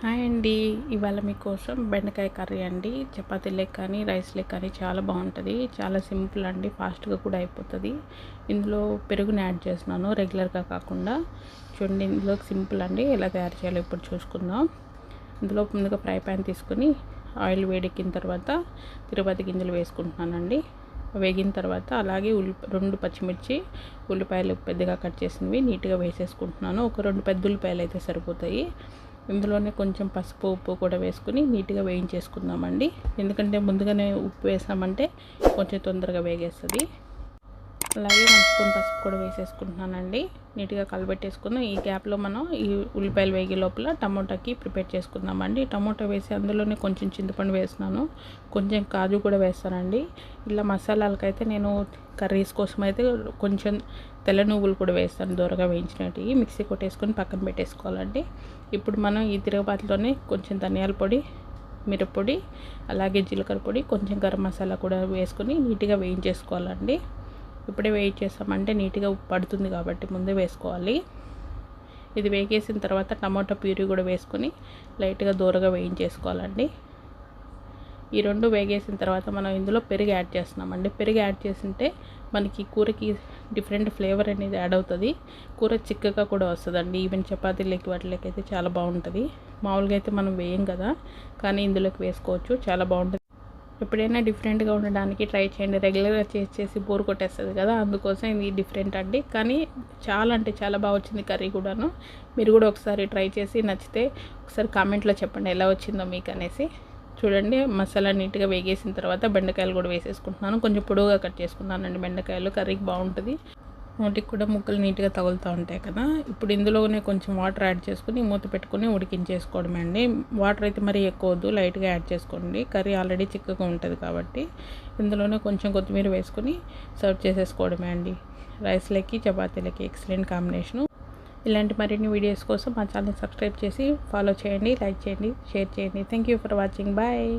Hi అండి. ఇవాళ మీకోసం బెండకాయ కర్రీ అండి. చపాతీ లెగ్ కానీ రైస్ లెగ్ కానీ చాలా బాగుంటుంది. చాలా సింపుల్ అండి ఫాస్ట్గా కూడా అయిపోతుంది. ఇందులో పెరుగుని యాడ్ చేస్తున్నాను రెగ్యులర్గా కాకుండా. చూడండి ఇందులో సింపుల్ అండి. ఎలా తయారు చేయాలో ఇప్పుడు చూసుకుందాం. ఇందులో ముందుగా ఫ్రై ప్యాన్ తీసుకొని ఆయిల్ వేడెక్కిన తర్వాత తిరుపతి గింజలు వేసుకుంటున్నానండి. వేగిన తర్వాత అలాగే ఉల్లి రెండు పచ్చిమిర్చి ఉల్లిపాయలు పెద్దగా కట్ చేసినవి నీట్గా వేసేసుకుంటున్నాను. ఒక రెండు పెద్ద ఉల్లిపాయలు అయితే సరిపోతాయి. ఇందులోనే కొంచెం పసుపు ఉప్పు కూడా వేసుకుని నీట్గా వేయించేసుకుందామండి. ఎందుకంటే ముందుగానే ఉప్పు వేసామంటే కొంచెం తొందరగా వేగేస్తుంది. అలాగే వన్ స్పూన్ పసుపు కూడా వేసేసుకుంటున్నానండి. నీట్గా కలబెట్టేసుకుందాం. ఈ గ్యాప్లో మనం ఈ ఉల్లిపాయలు వేగే లోపల టమోటాకి ప్రిపేర్ చేసుకుందామండి. టమోటా వేసి అందులోనే కొంచెం చింతపండు వేస్తున్నాను. కొంచెం కాజు కూడా వేస్తానండి. ఇలా మసాలాలకైతే నేను కర్రీస్ కోసం అయితే కొంచెం తెల్ల నువ్వులు కూడా వేస్తాను. దూరగా వేయించినట్టు మిక్సీ కొట్టేసుకొని పక్కన పెట్టేసుకోవాలండి. ఇప్పుడు మనం ఈ తిరగబాతులోనే కొంచెం ధనియాల పొడి మిరప్పొడి అలాగే జీలకర్ర పొడి కొంచెం గరం మసాలా కూడా వేసుకొని నీట్గా వేయించేసుకోవాలండి. ఇప్పుడే వెయిట్ చేస్తామంటే నీట్గా పడుతుంది కాబట్టి ముందే వేసుకోవాలి. ఇది వేగేసిన తర్వాత టమాటా ప్యూరీ కూడా వేసుకొని లైట్గా దూరగా వేయించేసుకోవాలండి. ఈ రెండు వేగేసిన తర్వాత మనం ఇందులో పెరుగు యాడ్ చేస్తున్నామండి. పెరుగు యాడ్ చేసింటే మనకి కూరకి డిఫరెంట్ ఫ్లేవర్ అనేది యాడ్ అవుతుంది. కూర చిక్కగా కూడా వస్తుందండి. ఈవెన్ చపాతీలకి వాటిలోకి అయితే చాలా బాగుంటుంది. మామూలుగా అయితే మనం వేయం కదా కానీ ఇందులోకి వేసుకోవచ్చు. చాలా బాగుంటుంది. ఎప్పుడైనా డిఫరెంట్గా ఉండడానికి ట్రై చేయండి. రెగ్యులర్గా చేసి చేసి బోర్ కొట్టేస్తుంది కదా అందుకోసం ఇది డిఫరెంట్ అండి. కానీ చాలా అంటే చాలా బాగా వచ్చింది కర్రీ కూడాను. మీరు కూడా ఒకసారి ట్రై చేసి నచ్చితే ఒకసారి కామెంట్లో చెప్పండి ఎలా వచ్చిందో మీకు అనేసి చూడండి మసాలా నీట్గా వేగేసిన తర్వాత బెండకాయలు కూడా వేసేసుకుంటున్నాను. కొంచెం పొడవుగా కట్ చేసుకున్నానండి బెండకాయలు. కర్రీకి బాగుంటుంది. నోటికి కూడా ముక్కలు నీట్గా తగులుతూ ఉంటాయి కదా. ఇప్పుడు ఇందులోనే కొంచెం వాటర్ యాడ్ చేసుకుని మూత పెట్టుకుని ఉడికించేసుకోవడమే అండి. వాటర్ అయితే మరీ ఎక్కువ వద్దు లైట్గా యాడ్ చేసుకోండి. కర్రీ ఆల్రెడీ చిక్కగా ఉంటుంది కాబట్టి ఇందులోనే కొంచెం కొత్తిమీర వేసుకొని సర్వ్ చేసేసుకోవడమే అండి. రైస్లకి చపాతీలకి ఎక్సలెంట్ కాంబినేషను. ఇలాంటి మరిన్ని వీడియోస్ కోసం మా ఛానల్ సబ్స్క్రైబ్ చేసి ఫాలో చేయండి లైక్ చేయండి షేర్ చేయండి. Thank you for watching. Bye.